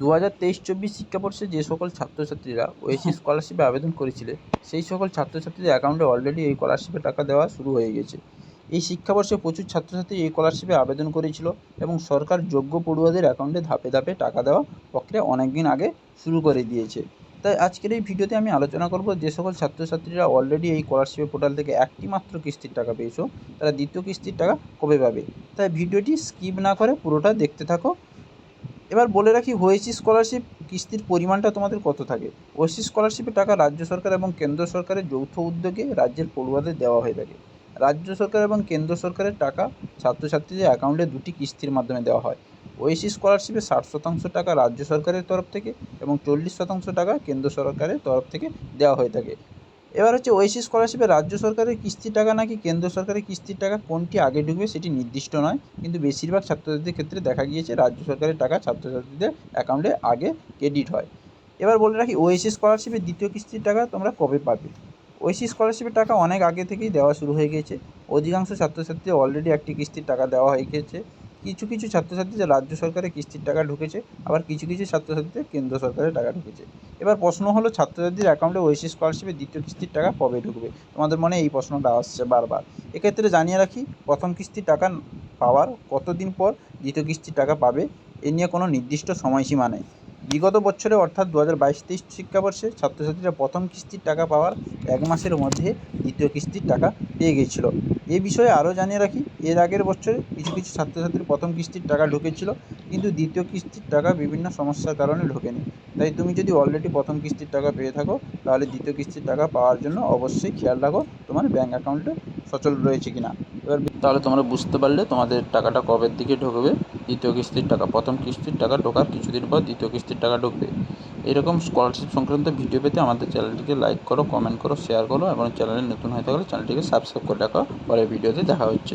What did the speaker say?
দু হাজার তেইশ চব্বিশ শিক্ষাবর্ষে যে সকল ছাত্রছাত্রীরা ওয়েসি স্কলারশিপে আবেদন করেছিলে সেই সকল ছাত্রছাত্রীদের অ্যাকাউন্টে অলরেডি এই স্কলারশিপের টাকা দেওয়া শুরু হয়ে গেছে। এই শিক্ষাবর্ষে প্রচুর ছাত্রছাত্রী এই স্কলারশিপে আবেদন করেছিল এবং সরকার যোগ্য পড়ুয়াদের অ্যাকাউন্টে ধাপে ধাপে টাকা দেওয়া প্রক্রিয়া অনেক দিন আগে শুরু করে দিয়েছে। তাই আজকের এই ভিডিওতে আমি আলোচনা করব যে সকল ছাত্রছাত্রীরা অলরেডি এই স্কলারশিপের পোর্টাল থেকে একটি মাত্র কিস্তির টাকা পেয়েছ তারা দ্বিতীয় কিস্তির টাকা কবে পাবে? তাই ভিডিওটি স্কিপ না করে পুরোটা দেখতে থাকো। এবার বলে রাখি, ওয়েসি স্কলারশিপ কিস্তির পরিমাণটা তোমাদের কত থাকে? ওয়েসি স্কলারশিপের টাকা রাজ্য সরকার এবং কেন্দ্র সরকারের যৌথ উদ্যোগে রাজ্যের পড়ুয়াদের দেওয়া হয়ে থাকে। রাজ্য সরকার এবং কেন্দ্র সরকারের টাকা ছাত্রছাত্রীদের অ্যাকাউন্টে দুটি কিস্তির মাধ্যমে দেওয়া হয়। ওয়েসি স্কলারশিপে ষাট শতাংশ টাকা রাজ্য সরকারের তরফ থেকে এবং চল্লিশ শতাংশ টাকা কেন্দ্র সরকারের তরফ থেকে দেওয়া হয়ে থাকে। এবার হচ্ছে ওয়েসি স্কলারশিপে রাজ্য সরকারের কিস্তির টাকা নাকি কেন্দ্র সরকারের কিস্তির টাকা কোনটি আগে ঢুকবে সেটি নির্দিষ্ট নয়। কিন্তু বেশিরভাগ ছাত্রছাত্রীদের ক্ষেত্রে দেখা গিয়েছে রাজ্য সরকারের টাকা ছাত্রছাত্রীদের অ্যাকাউন্টে আগে ক্রেডিট হয়। এবার বলে রাখি ওয়েসি স্কলারশিপের দ্বিতীয় কিস্তির টাকা তোমরা কবে পাবে? ওয়েসি স্কলারশিপের টাকা অনেক আগে থেকেই দেওয়া শুরু হয়ে গিয়েছে। অধিকাংশ ছাত্রছাত্রী অলরেডি একটি কিস্তির টাকা দেওয়া হয়ে গিয়েছে। কিছু কিছু ছাত্রছাত্রীদের রাজ্য সরকারের কিস্তির টাকা ঢুকেছে, আবার কিছু কিছু ছাত্রছাত্রীদের কেন্দ্র সরকারের টাকা ঢুকেছে। এবার প্রশ্ন হলো ছাত্রছাত্রীর অ্যাকাউন্টে ওয়েসি স্কলারশিপের দ্বিতীয় কিস্তির টাকা কবে ঢুকবে? তোমাদের মনে এই প্রশ্নটা আসছে বারবার। এক্ষেত্রে জানিয়ে রাখি, প্রথম কিস্তির টাকা পাওয়ার কতদিন পর দ্বিতীয় কিস্তির টাকা পাবে, এ নিয়ে কোনো নির্দিষ্ট সময়সীমা নেই। বিগত বছরে অর্থাৎ দু হাজার বাইশ তেইশ শিক্ষাবর্ষে ছাত্রছাত্রীরা প্রথম কিস্তির টাকা পাওয়ার এক মাসের মধ্যে দ্বিতীয় কিস্তির টাকা পেয়ে গিয়েছিল এ বিষয়ে আরও জানিয়ে রাখি, এর আগের বছরে কিছু কিছু ছাত্রছাত্রীর প্রথম কিস্তির টাকা ঢুকেছিল, কিন্তু দ্বিতীয় কিস্তির টাকা বিভিন্ন সমস্যার কারণে ঢোকেনি। তাই তুমি যদি অলরেডি প্রথম কিস্তির টাকা পেয়ে থাকো, তাহলে দ্বিতীয় কিস্তির টাকা পাওয়ার জন্য অবশ্যই খেয়াল রাখো তোমার ব্যাঙ্ক অ্যাকাউন্টে সচল রয়েছে কিনা। এবার তাহলে তোমরা বুঝতে পারলে তোমাদের টাকাটা কবের দিকে ঢুকবে। দ্বিতীয় কিস্তির টাকা, প্রথম কিস্তির টাকা ঢোকার কিছুদিন পর দ্বিতীয় কিস্তির টাকা ঢুকবে। এরকম স্কলারশিপ সংক্রান্ত ভিডিও পেতে আমাদের চ্যানেলটিকে লাইক করো কমেন্ট করো শেয়ার করো এবং চ্যানেলে নতুন হয়ে থাকলে চ্যানেলটিকে সাবস্ক্রাইব করে রাখো। পরের ভিডিওতে দেখা হচ্ছে।